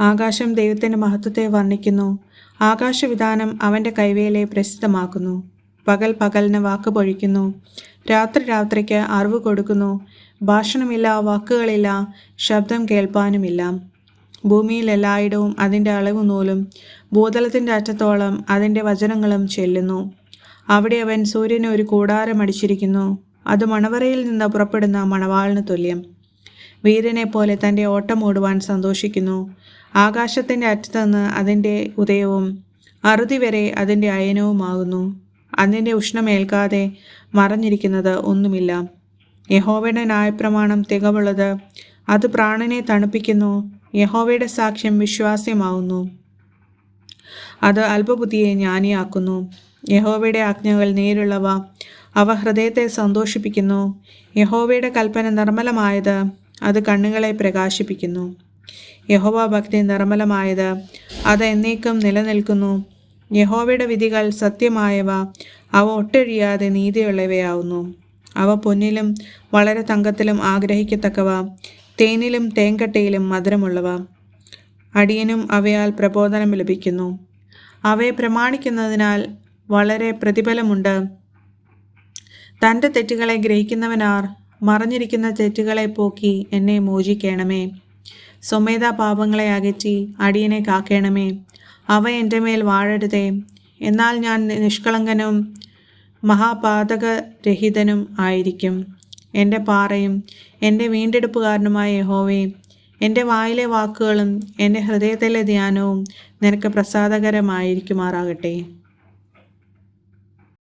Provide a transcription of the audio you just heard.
ആകാശം ദൈവത്തിന്റെ മഹത്വത്തെ വർണിക്കുന്നു. ആകാശവിധാനം അവന്റെ കൈവേലെ പ്രസിദ്ധമാക്കുന്നു. പകൽ പകലിന് വാക്ക് പൊഴിക്കുന്നു. രാത്രി രാത്രിക്ക് അറിവ് കൊടുക്കുന്നു. ഭാഷണമില്ല വാക്കുകളില്ല ശബ്ദം കേൾപ്പാനുമില്ല. ഭൂമിയിൽ എല്ലായിടവും അതിന്റെ അളവ് നൂലും ഭൂതലത്തിന്റെ അറ്റത്തോളം അതിന്റെ വചനങ്ങളും ചെല്ലുന്നു. അവിടെ അവൻ സൂര്യന് ഒരു കൂടാരം അടിച്ചിരിക്കുന്നു. അത് മണവറയിൽ നിന്ന് പുറപ്പെടുന്ന മണവാളിന് തുല്യം. വീരനെ പോലെ തന്റെ ഓട്ടം ഓടുവാൻ സന്തോഷിക്കുന്നു. ആകാശത്തിന്റെ അറ്റത്തുനിന്ന് അതിന്റെ ഉദയവും അറുതി വരെ അതിന്റെ അയനവുമാകുന്നു. അതിന്റെ ഉഷ്ണമേൽക്കാതെ മറഞ്ഞിരിക്കുന്നത് ഒന്നുമില്ല. യഹോവയുടെ ന്യായപ്രമാണം തികവുള്ളത് അത് പ്രാണനെ തണുപ്പിക്കുന്നു. യഹോവയുടെ സാക്ഷ്യം വിശ്വാസ്യമാവുന്നു അത് അല്പബുദ്ധിയെ ജ്ഞാനിയാക്കുന്നു. യഹോവയുടെ ആജ്ഞകൾ നേരുള്ളവ അവ ഹൃദയത്തെ സന്തോഷിപ്പിക്കുന്നു. യഹോവയുടെ കൽപ്പന നിർമ്മലമായത് അത് കണ്ണുകളെ പ്രകാശിപ്പിക്കുന്നു. യഹോവ ഭക്തി നിർമ്മലമായത് അത് എന്നേക്കും നിലനിൽക്കുന്നു. യഹോവയുടെ വിധികൾ സത്യമായവ അവ ഒട്ടൊഴിയാതെ നീതിയുള്ളവയാവുന്നു. അവ പൊന്നിലും വളരെ തങ്കത്തിലും ആഗ്രഹിക്കത്തക്കവ തേനിലും തേങ്കട്ടയിലും മധുരമുള്ളവ. അടിയനും അവയാൽ പ്രബോധനം ലഭിക്കുന്നു. അവയെ പ്രമാണിക്കുന്നതിനാൽ വളരെ പ്രതിഫലമുണ്ട്. തന്റെ തെറ്റുകളെ ഗ്രഹിക്കുന്നവനാർ മറഞ്ഞിരിക്കുന്ന തെറ്റുകളെ പോക്കി എന്നെ മോചിക്കണമേ. സ്വമേധ പാപങ്ങളെ അകറ്റി അടിയനെ കാക്കണമേ. അവ എന്റെ മേൽ വാഴരുതേ. എന്നാൽ ഞാൻ നിഷ്കളങ്കനും മഹാപാതകരഹിതനും ആയിരിക്കും. എന്റെ പാറയും എന്റെ വീണ്ടെടുപ്പുകാരനുമായ യഹോവേ എന്റെ വായിലെ വാക്കുകളും എന്റെ ഹൃദയത്തിലെ ധ്യാനവും നിനക്ക് പ്രസാദകരമായിരിക്കുമാറാകട്ടെ.